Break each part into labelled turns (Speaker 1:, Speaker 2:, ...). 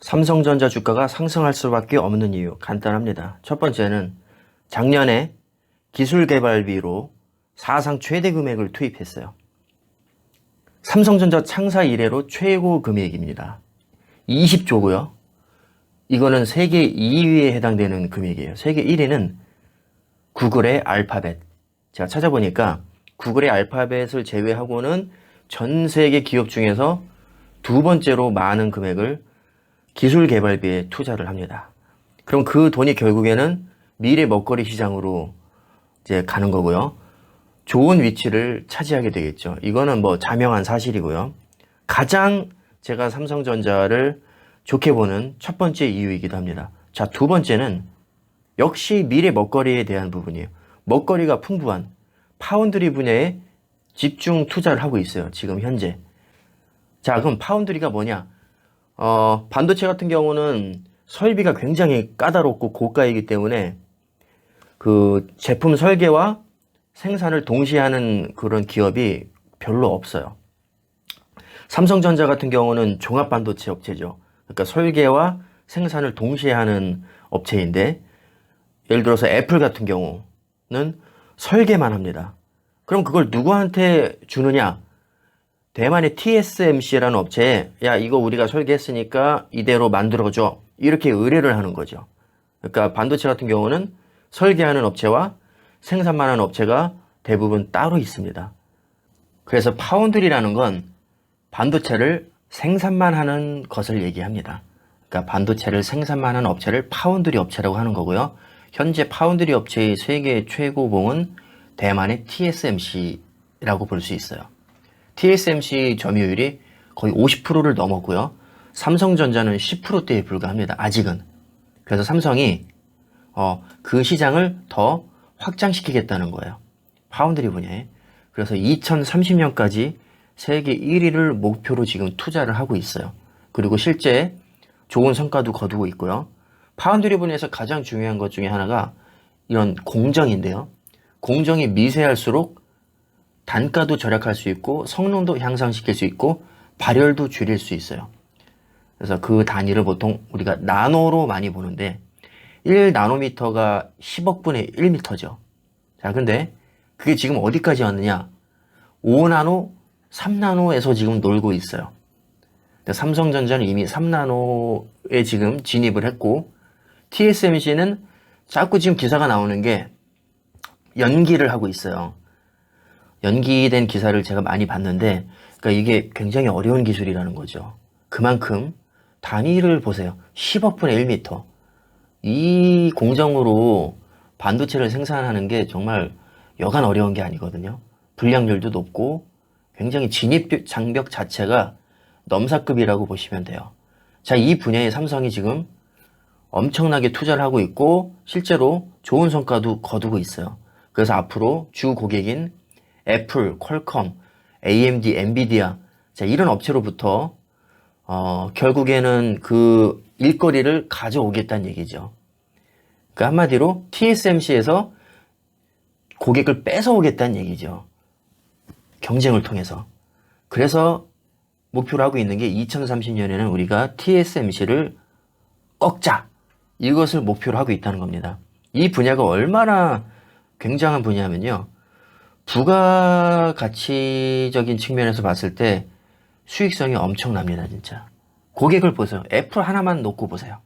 Speaker 1: 삼성전자 주가가 상승할 수밖에 없는 이유 간단합니다. 첫 번째는 작년에 기술 개발비로 사상 최대 금액을 투입했어요. 삼성전자 창사 이래로 최고 금액입니다. 20조고요. 이거는 세계 2위에 해당되는 금액이에요. 세계 1위는 구글의 알파벳. 제가 찾아보니까 구글의 알파벳을 제외하고는 전 세계 기업 중에서 두 번째로 많은 금액을 기술 개발비에 투자를 합니다. 그럼 그 돈이 결국에는 미래 먹거리 시장으로 이제 가는 거고요. 좋은 위치를 차지하게 되겠죠. 이거는 뭐 자명한 사실이고요. 가장 제가 삼성전자를 좋게 보는 첫 번째 이유이기도 합니다. 자, 두 번째는 역시 미래 먹거리에 대한 부분이에요. 먹거리가 풍부한 파운드리 분야에 집중 투자를 하고 있어요. 지금 현재. 자, 그럼 파운드리가 뭐냐? 어, 반도체 같은 경우는 설비가 굉장히 까다롭고 고가이기 때문에 그 제품 설계와 생산을 동시에 하는 그런 기업이 별로 없어요. 삼성전자 같은 경우는 종합반도체 업체죠. 그러니까 설계와 생산을 동시에 하는 업체인데 예를 들어서 애플 같은 경우는 설계만 합니다. 그럼 그걸 누구한테 주느냐? 대만의 TSMC라는 업체에 야 이거 우리가 설계했으니까 이대로 만들어줘 이렇게 의뢰를 하는 거죠. 그러니까 반도체 같은 경우는 설계하는 업체와 생산만 하는 업체가 대부분 따로 있습니다. 그래서 파운드리라는 건 반도체를 생산만 하는 것을 얘기합니다. 그러니까 반도체를 생산만 하는 업체를 파운드리 업체라고 하는 거고요. 현재 파운드리 업체의 세계 최고봉은 대만의 TSMC라고 볼 수 있어요. TSMC 점유율이 거의 50%를 넘었고요. 삼성전자는 10%대에 불과합니다. 아직은. 그래서 삼성이 어, 그 시장을 더 확장시키겠다는 거예요. 파운드리 분야에. 그래서 2030년까지 세계 1위를 목표로 지금 투자를 하고 있어요. 그리고 실제 좋은 성과도 거두고 있고요. 파운드리 분야에서 가장 중요한 것 중에 하나가 이런 공정인데요. 공정이 미세할수록 단가도 절약할 수 있고 성능도 향상시킬 수 있고 발열도 줄일 수 있어요. 그래서 그 단위를 보통 우리가 나노로 많이 보는데 1나노미터가 10억분의 1미터죠. 자, 근데 그게 지금 어디까지 왔느냐? 5나노, 3나노에서 지금 놀고 있어요. 삼성전자는 이미 3나노에 지금 진입을 했고 TSMC는 자꾸 지금 기사가 나오는 게 연기를 하고 있어요. 연기된 기사를 제가 많이 봤는데, 그러니까 이게 굉장히 어려운 기술이라는 거죠. 그만큼 단위를 보세요. 10억분의 1미터. 이 공정으로 반도체를 생산하는 게 정말 여간 어려운 게 아니거든요. 불량률도 높고 굉장히 진입 장벽 자체가 넘사급이라고 보시면 돼요. 자, 이 분야에 삼성이 지금 엄청나게 투자를 하고 있고 실제로 좋은 성과도 거두고 있어요. 그래서 앞으로 주 고객인 애플, 퀄컴, AMD, 엔비디아 자, 이런 업체로부터 어, 결국에는 그 일거리를 가져오겠다는 얘기죠. 그러니까 한마디로 TSMC에서 고객을 뺏어오겠다는 얘기죠. 경쟁을 통해서. 그래서 목표로 하고 있는 게 2030년에는 우리가 TSMC를 꺾자. 이것을 목표로 하고 있다는 겁니다. 이 분야가 얼마나 굉장한 분야면요. 부가 가치적인 측면에서 봤을 때 수익성이 엄청납니다, 진짜. 고객을 보세요. 애플 하나만 놓고 보세요.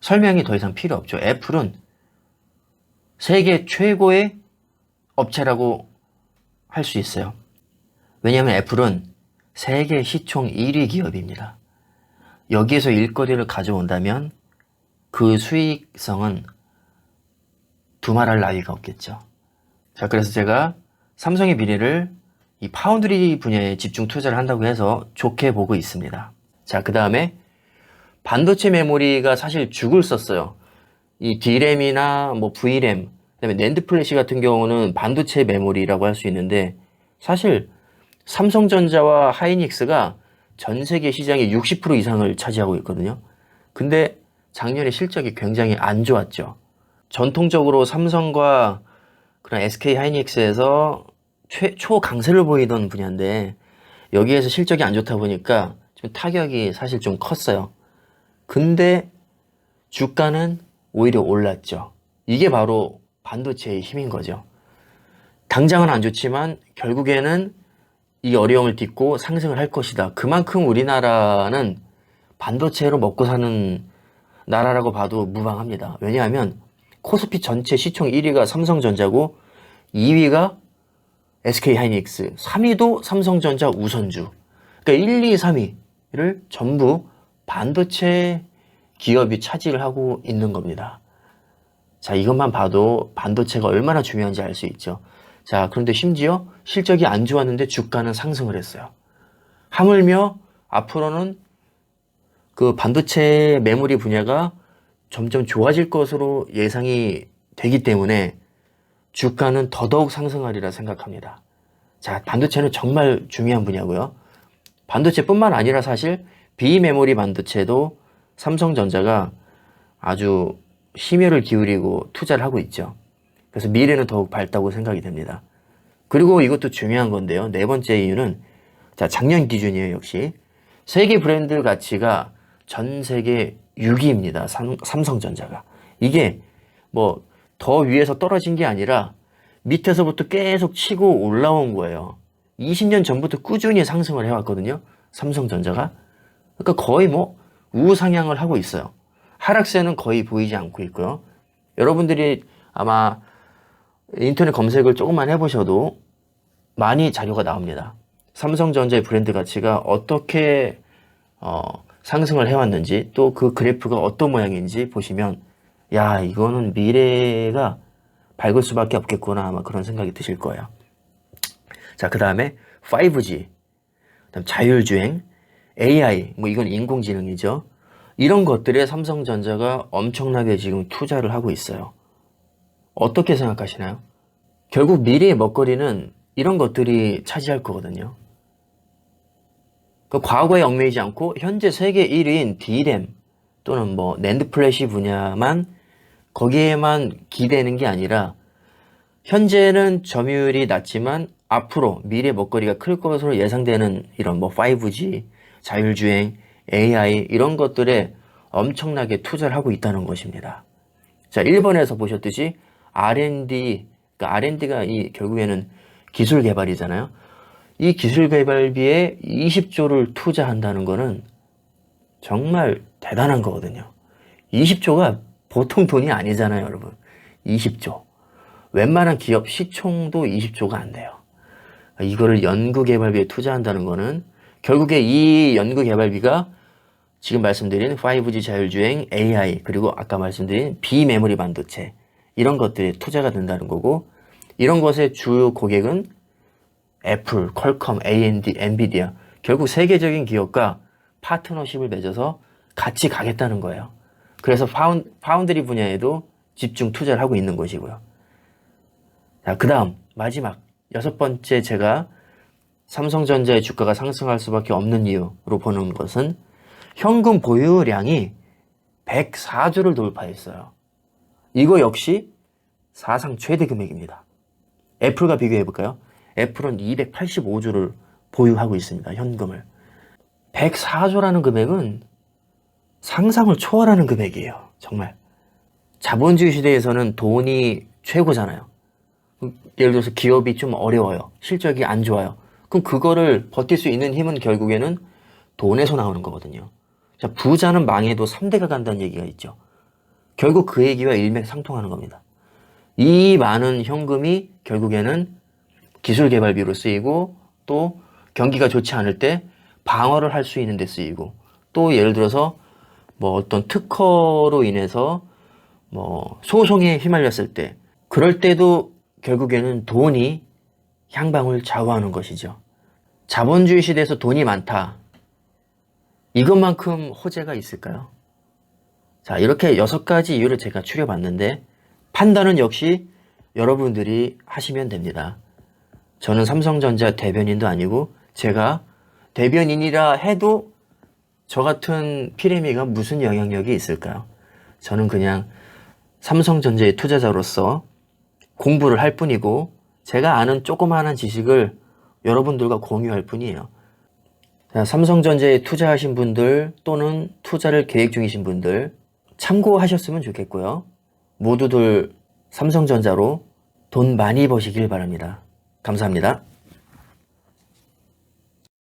Speaker 1: 설명이 더 이상 필요 없죠. 애플은 세계 최고의 업체라고 할 수 있어요. 왜냐하면 애플은 세계 시총 1위 기업입니다. 여기에서 일거리를 가져온다면 그 수익성은 두말할 나위가 없겠죠. 자, 그래서 제가 삼성의 미래를 이 파운드리 분야에 집중 투자를 한다고 해서 좋게 보고 있습니다. 자, 그 다음에 반도체 메모리가 사실 죽을 썼어요. 이 D램이나 뭐 V램, 그다음에 낸드 플래시 같은 경우는 반도체 메모리라고 할 수 있는데 사실 삼성전자와 하이닉스가 전 세계 시장의 60% 이상을 차지하고 있거든요. 근데 작년에 실적이 굉장히 안 좋았죠. 전통적으로 삼성과 그런 SK 하이닉스에서 최, 초 강세를 보이던 분야인데 여기에서 실적이 안 좋다 보니까 좀 타격이 사실 좀 컸어요. 근데 주가는 오히려 올랐죠. 이게 바로 반도체의 힘인 거죠. 당장은 안 좋지만 결국에는 이 어려움을 딛고 상승을 할 것이다. 그만큼 우리나라는 반도체로 먹고 사는 나라라고 봐도 무방합니다. 왜냐하면 코스피 전체 시총 1위가 삼성전자고 2위가 SK 하이닉스, 3위도 삼성전자 우선주. 그러니까 1, 2, 3위를 전부 반도체 기업이 차지를 하고 있는 겁니다. 자, 이것만 봐도 반도체가 얼마나 중요한지 알 수 있죠. 자, 그런데 심지어 실적이 안 좋았는데 주가는 상승을 했어요. 하물며 앞으로는 그 반도체 메모리 분야가 점점 좋아질 것으로 예상이 되기 때문에 주가는 더더욱 상승하리라 생각합니다. 자, 반도체는 정말 중요한 분야고요. 반도체뿐만 아니라 사실 비메모리 반도체도 삼성전자가 아주 심혈을 기울이고 투자를 하고 있죠. 그래서 미래는 더욱 밝다고 생각이 됩니다. 그리고 이것도 중요한 건데요. 네 번째 이유는 자, 작년 기준이에요, 역시. 세계 브랜드 가치가 전 세계 6위입니다. 삼, 삼성전자가. 이게 뭐 더 위에서 떨어진 게 아니라 밑에서부터 계속 치고 올라온 거예요. 20년 전부터 꾸준히 상승을 해왔거든요. 삼성전자가. 그러니까 거의 뭐 우상향을 하고 있어요. 하락세는 거의 보이지 않고 있고요. 여러분들이 아마 인터넷 검색을 조금만 해보셔도 많이 자료가 나옵니다. 삼성전자의 브랜드 가치가 어떻게 어, 상승을 해왔는지 또 그 그래프가 어떤 모양인지 보시면 야 이거는 미래가 밝을 수밖에 없겠구나 아마 그런 생각이 드실 거예요. 자 그 다음에 5G, 그다음 자율주행, AI 뭐 이건 인공지능이죠. 이런 것들에 삼성전자가 엄청나게 지금 투자를 하고 있어요. 어떻게 생각하시나요? 결국 미래의 먹거리는 이런 것들이 차지할 거거든요. 그 과거에 얽매이지 않고 현재 세계 1위인 D램 또는 뭐 낸드 플래시 분야만 거기에만 기대는 게 아니라 현재는 점유율이 낮지만 앞으로 미래 먹거리가 클 것으로 예상되는 이런 뭐 5G, 자율주행, AI 이런 것들에 엄청나게 투자를 하고 있다는 것입니다. 자, 1번에서 보셨듯이 R&D, 그러니까 R&D가 이 결국에는 기술 개발이잖아요. 이 기술 개발비에 20조를 투자한다는 거는 정말 대단한 거거든요. 20조가 보통 돈이 아니잖아요, 여러분. 20조. 웬만한 기업 시총도 20조가 안 돼요. 이거를 연구개발비에 투자한다는 거는 결국에 이 연구개발비가 지금 말씀드린 5G 자율주행, AI, 그리고 아까 말씀드린 비메모리 반도체 이런 것들에 투자가 된다는 거고 이런 것의 주요 고객은 애플, 퀄컴, AMD, 엔비디아 결국 세계적인 기업과 파트너십을 맺어서 같이 가겠다는 거예요. 그래서 파운, 파운드리 분야에도 집중 투자를 하고 있는 것이고요. 자, 그 다음, 마지막, 여섯 번째 제가 삼성전자의 주가가 상승할 수밖에 없는 이유로 보는 것은 현금 보유량이 104조를 돌파했어요. 이거 역시 사상 최대 금액입니다. 애플과 비교해 볼까요? 애플은 285조를 보유하고 있습니다. 현금을. 104조라는 금액은 상상을 초월하는 금액이에요. 정말. 자본주의 시대에서는 돈이 최고잖아요. 예를 들어서 기업이 좀 어려워요. 실적이 안 좋아요. 그럼 그거를 버틸 수 있는 힘은 결국에는 돈에서 나오는 거거든요. 자, 부자는 망해도 3대가 간다는 얘기가 있죠. 결국 그 얘기와 일맥상통하는 겁니다. 이 많은 현금이 결국에는 기술 개발비로 쓰이고 또 경기가 좋지 않을 때 방어를 할 수 있는 데 쓰이고 또 예를 들어서 뭐 어떤 특허로 인해서 뭐 소송에 휘말렸을 때 그럴 때도 결국에는 돈이 향방을 좌우하는 것이죠. 자본주의 시대에서 돈이 많다. 이것만큼 호재가 있을까요? 자, 이렇게 여섯 가지 이유를 제가 추려봤는데 판단은 역시 여러분들이 하시면 됩니다. 저는 삼성전자 대변인도 아니고 제가 대변인이라 해도 저 같은 피레미가 무슨 영향력이 있을까요? 저는 그냥 삼성전자의 투자자로서 공부를 할 뿐이고 제가 아는 조그마한 지식을 여러분들과 공유할 뿐이에요. 자, 삼성전자에 투자하신 분들 또는 투자를 계획 중이신 분들 참고하셨으면 좋겠고요. 모두들 삼성전자로 돈 많이 버시길 바랍니다. 감사합니다.